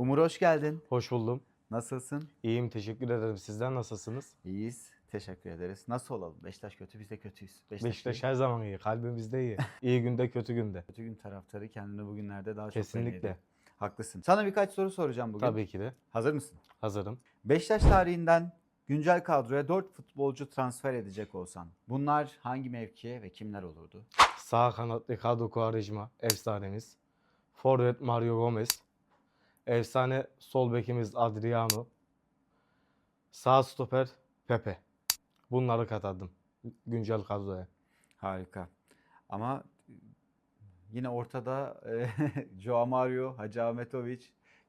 Umur hoş geldin. Hoş buldum. Nasılsın? İyiyim, teşekkür ederim. Sizler nasılsınız? İyiyiz. Teşekkür ederiz. Nasıl olalım? Beşiktaş kötü, biz de kötüyüz. Beşiktaş her zaman iyi, kalbimizde iyi. İyi günde, kötü günde. kötü gün taraftarı kendini bugünlerde daha çok Kesinlikle. belli ediyor. Haklısın. Sana birkaç soru soracağım bugün. Tabii ki de. Hazır mısın? Hazırım. Beşiktaş tarihinden güncel kadroya 4 futbolcu transfer edecek olsan bunlar hangi mevkiye ve kimler olurdu? Sağ kanat Ricardo Quaresma, efsanemiz. Forvet Mario Gomez. Efsane sol bekimiz Adriano. Sağ stoper Pepe. Bunları katardım güncel kadroya. Harika. Ama yine ortada Joao Mario, Hacı Ahmetovic,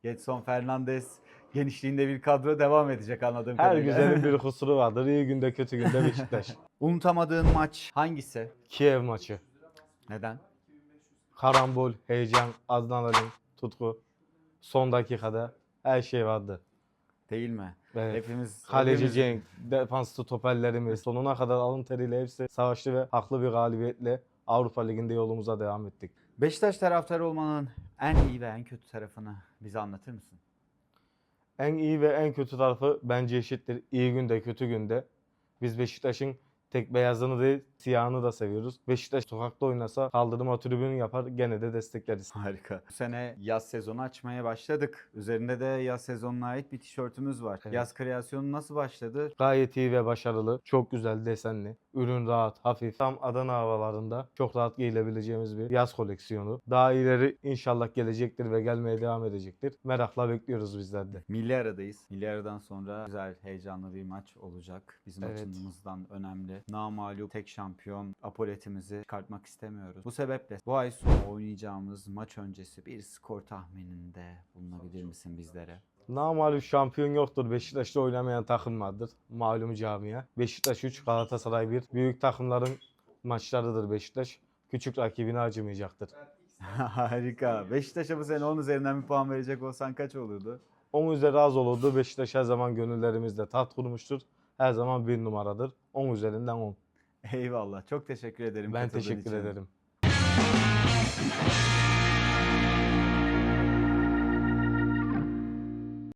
Getson Fernandes genişliğinde bir kadro devam edecek anladığım Her kadarıyla. güzelin bir kusuru vardır. İyi günde, kötü günde Beşiktaş. Unutamadığın maç hangisi? Kiev maçı. Neden? Karambol, heyecan, adrenalin, tutku. Son dakikada her şey vardı. Değil mi? Evet. Hepimiz Kaleci hepimiz- Cenk, defanslı toperlerimiz sonuna kadar alın teriyle hepsi savaştı ve haklı bir galibiyetle Avrupa Ligi'nde yolumuza devam ettik. Beşiktaş taraftarı olmanın en iyi ve en kötü tarafını bize anlatır mısın? En iyi ve en kötü tarafı bence eşittir. İyi günde, kötü günde. Biz Beşiktaş'ın tek beyazını değil, siyahını da seviyoruz. Beşiktaş sokakta oynasa kaldırıma tribün yapar gene de destekleriz. Harika. Bu sene yaz sezonu açmaya başladık. Üzerinde de yaz sezonuna ait bir tişörtümüz var. Evet. Yaz kreasyonu nasıl başladı? Gayet iyi ve başarılı. Çok güzel desenli. Ürün rahat, hafif. Tam Adana havalarında çok rahat giyilebileceğimiz bir yaz koleksiyonu. Daha ileri inşallah gelecektir ve gelmeye devam edecektir. Merakla bekliyoruz bizler de. Milli aradayız. Milli aradan sonra güzel, heyecanlı bir maç olacak. Bizim Evet. açımızdan önemli. Namalup tek şampiyon apoletimizi çıkartmak istemiyoruz. Bu sebeple bu ay sonu oynayacağımız maç öncesi bir skor tahmininde bulunabilir misin bizlere? Namalum şampiyon yoktur. Beşiktaş'ta oynamayan takım vardır. Malum camia. Beşiktaş 3, Galatasaray 1. Büyük takımların maçlarıdır Beşiktaş. Küçük rakibine acımayacaktır. Harika. Beşiktaş'a bu sene 10 üzerinden bir puan verecek olsan kaç olurdu? 10 üzeri az olurdu. Beşiktaş her zaman gönüllerimizde tat kurmuştur. Her zaman bir numaradır. 10 üzerinden 10. Eyvallah. Çok teşekkür ederim. Ben teşekkür için. ederim.